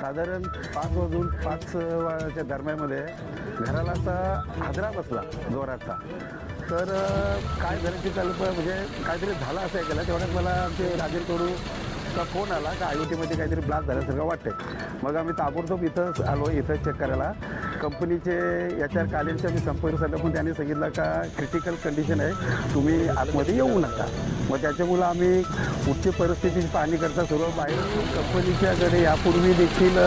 साधारण पाच वाजून पाच वाजच्या दरम्यानमध्ये घराला असा आदरा बसला जोराचा. तर काय झालं ते चालू म्हणजे काहीतरी झालं असं ऐकलं तेवढ्यात मला आमचे राजेंद्र कडूचा फोन आला? का आय ओ टीमध्ये काहीतरी ब्लास्ट झाल्यासारखं वाटतंय. मग आम्ही ताबडतोब इथं आलो इथं चेक करायला. कंपनीचे एच आर कालेंच्या मी संपर्क साधला पण त्यांनी सांगितलं का क्रिटिकल कंडिशन आहे. तुम्ही आतमध्ये येऊ नका. मग त्याच्यामुळं आम्ही पुढची परिस्थितीची पाहणी करता सर्व बाहेर कंपनीच्याकडे यापूर्वी देखील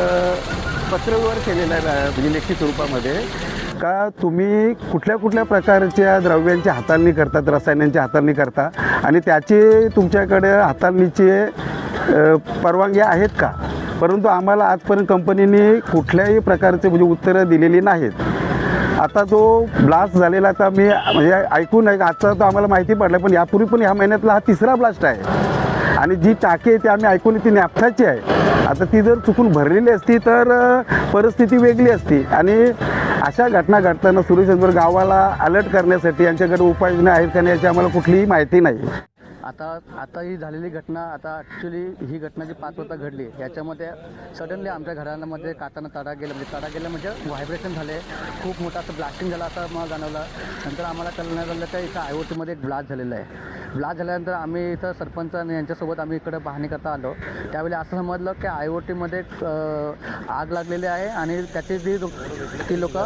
पत्रव्यवहार केलेला आहे म्हणजे लेखी स्वरूपामध्ये. का तुम्ही कुठल्या कुठल्या प्रकारच्या द्रव्यांची हाताळणी करतात रसायनांची हाताळणी करता? आणि त्याची तुमच्याकडे हाताळणीचे परवानग्या परवानगी आहेत का? परंतु आम्हाला आजपर्यंत कंपनीने कुठल्याही प्रकारचे म्हणजे उत्तरं दिलेली नाहीत. आता जो ब्लास्ट झालेला आता मी म्हणजे ऐकून आहे आजचा तो आम्हाला माहिती पडला पण यापूर्वी पण ह्या महिन्यातला हा तिसरा ब्लास्ट आहे. आणि जी टाकी आहे ती आम्ही ऐकून ती नॅपथाची आहे. आता ती जर चुकून भरलेली असती तर परिस्थिती वेगळी असती. आणि अशा घटना घडताना सुरेश गावाला अलर्ट करण्यासाठी यांच्याकडे उपाययोजना आहेत का नाही याची आम्हाला कुठलीही माहिती नाही. आता आता ही झालेली घटना आता ॲक्च्युली ही घटना जी पाच वाजता घडली. याच्यामध्ये सडनली आमच्या घरामध्ये काताना तडा गेला म्हणजे तडा गेला म्हणजे व्हायब्रेशन झाले. खूप मोठं असं ब्लास्टिंग झालं असं मला जाणवलं. नंतर आम्हाला कळण्यात झालं तर इथं आय ओ टीमध्ये एक ब्लास्ट झालेला आहे. ब्लास्ट झाल्यानंतर आम्ही इथं सरपंच आणि यांच्यासोबत आम्ही इकडे पाहणी करता आलो. त्यावेळी असं समजलं की आय ओ टीमध्ये आग लागलेली आहे आणि त्याचे जी ती लोक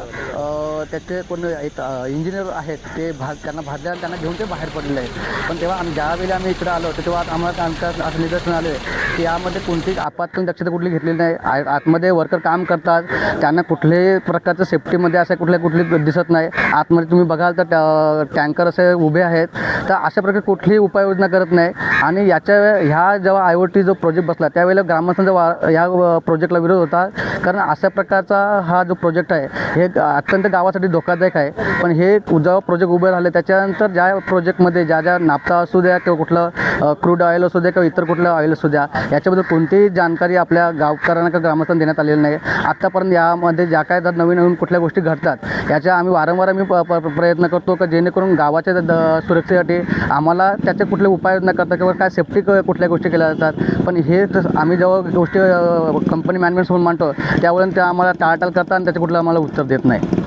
त्याचे कोण एक इंजिनियर आहेत ते भाग त्यांना भाजल्या त्यांना घेऊन ते बाहेर पडलेले आहेत. पण तेव्हा आम्ही ज्यावेळी आम्ही इकडे आलो तर तेव्हा आम्हाला आमच्या असं निदर्शन आले की यामध्ये कोणतीच आपत्कालीन दक्षता कुठली घेतलेली नाही. आतमध्ये वर्कर काम करतात. त्यांना कुठल्याही प्रकारचं सेफ्टीमध्ये असं कुठल्या कुठली दिसत नाही. आतमध्ये तुम्ही बघाल तर टँकर असे उभे आहेत. तर अशा प्रकारे कुठलीही उपाययोजना करत नाही. आणि याच्या ह्या जेव्हा आय ओ टी जो प्रोजेक्ट बसला त्यावेळेला ग्रामस्थांचा वा ह्या प्रोजेक्टला विरोध होता. कारण अशा प्रकारचा हा जो प्रोजेक्ट आहे हे अत्यंत गावासाठी धोकादायक आहे. पण हे जेव्हा प्रोजेक्ट उभे राहिले त्याच्यानंतर ज्या प्रोजेक्टमध्ये ज्या ज्या नाफ्ता असू द्या किंवा कुठलं क्रूड ऑइल असू द्या किंवा इतर कुठलं ऑइल असू द्या याच्याबद्दल कोणतीही जाणकारी आपल्या गावकऱ्यांना किंवा ग्रामस्थांना देण्यात आलेली नाही. आत्तापर्यंत यामध्ये ज्या काय जर नवीन नवीन कुठल्या गोष्टी घडतात याच्या आम्ही वारंवार आम्ही प- प- प्रयत्न करतो का जेणेकरून गावाच्या द- सुरक्षेसाठी आम्हाला त्याचे कुठले उपाययोजना करता किंवा काय सेफ्टी कुठल्या गोष्टी केल्या जातात. पण हे आम्ही जेव्हा गोष्टी कंपनी मॅनेजमेंटसमोर मांडतो त्यावरून ते आम्हाला टाळटाळ करतात आणि त्याचे कुठलं आम्हाला उत्तर देत नाही.